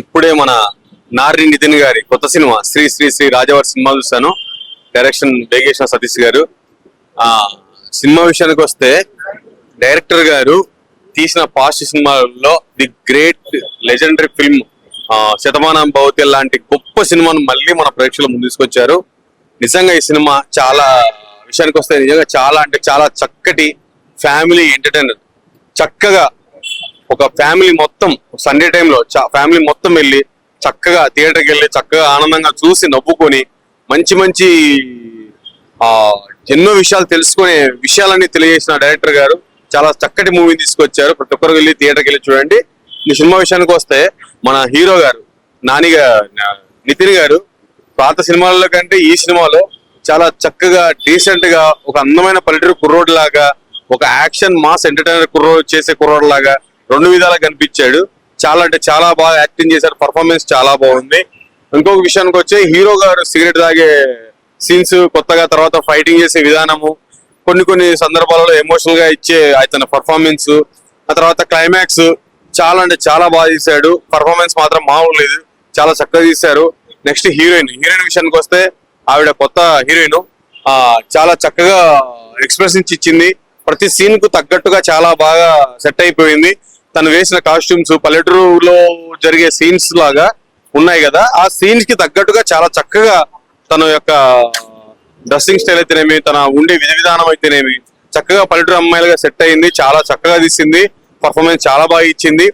ఇప్పుడే మన నారి నితిన్ గారి కొత్త సినిమా శ్రీ శ్రీ శ్రీ రాజవారి సినిమా చూశాను. డైరెక్షన్ వేగేశ్వర సతీష్ గారు. ఆ సినిమా విషయానికి వస్తే డైరెక్టర్ గారు తీసిన పాస్ట్ సినిమాల్లో the great legendary film Shatamanam Bhavathi లాంటి గొప్ప సినిమాను మళ్ళీ మన ప్రేక్షకుల ముందు తీసుకొచ్చారు. నిజంగా ఈ సినిమా చాలా విషయానికి వస్తే నిజంగా చాలా అంటే చాలా చక్కటి ఫ్యామిలీ ఎంటర్టైనర్. చక్కగా ఒక ఫ్యామిలీ మొత్తం సండే టైంలో ఫ్యామిలీ మొత్తం వెళ్ళి చక్కగా థియేటర్కి వెళ్ళి చక్కగా ఆనందంగా చూసి నవ్వుకొని మంచి మంచి ఆ ఎన్నో విషయాలు తెలుసుకునే విషయాలన్నీ తెలియజేసిన డైరెక్టర్ గారు. చాలా చక్కటి మూవీ తీసుకొచ్చారు. ప్రతి ఒక్కరు వెళ్ళి థియేటర్కి వెళ్ళి చూడండి. ఈ సినిమా విషయానికి వస్తే మన హీరో గారు నానిగా నితిన్ గారు పాత సినిమాల్లో కంటే ఈ సినిమాలో చాలా చక్కగా డీసెంట్గా ఒక అందమైన పల్లెటూరు కుర్రోడ్ లాగా ఒక యాక్షన్ మాస్ ఎంటర్టైనర్ కుర్రోడ్ చేసే కుర్రోడ్ లాగా రెండు విధాలు కనిపించాడు. చాలా అంటే చాలా బాగా యాక్టింగ్ చేశారు. పర్ఫార్మెన్స్ చాలా బాగుంది. ఇంకొక విషయానికి వచ్చి హీరో గారు సిగరెట్ తాగే సీన్స్ కొత్తగా తర్వాత ఫైటింగ్ చేసే విధానము కొన్ని కొన్ని సందర్భాలలో ఎమోషనల్గా ఇచ్చే అతని పర్ఫార్మెన్స్ ఆ తర్వాత క్లైమాక్స్ చాలా అంటే చాలా బాగా తీశాడు. పర్ఫార్మెన్స్ మాత్రం మామూలు లేదు చాలా చక్కగా తీశారు. నెక్స్ట్ హీరోయిన్ హీరోయిన్ విషయానికి వస్తే ఆవిడ కొత్త హీరోయిన్ చాలా చక్కగా ఎక్స్ప్రెషన్స్ ఇచ్చింది. ప్రతి సీన్కు తగ్గట్టుగా చాలా బాగా సెట్ అయిపోయింది. తను వేసిన కాస్ట్యూమ్స్ పల్లెటూరులో జరిగే సీన్స్ లాగా ఉన్నాయి కదా. ఆ సీన్స్కి తగ్గట్టుగా చాలా చక్కగా తన యొక్క డ్రెస్సింగ్ స్టైల్ అయితేనేమి తన ఉండే విధి విధానం అయితేనేమి చక్కగా పల్లెటూరు అమ్మాయిలుగా సెట్ అయింది. చాలా చక్కగా తీసింది. పర్ఫార్మెన్స్ చాలా బాగా ఇచ్చింది.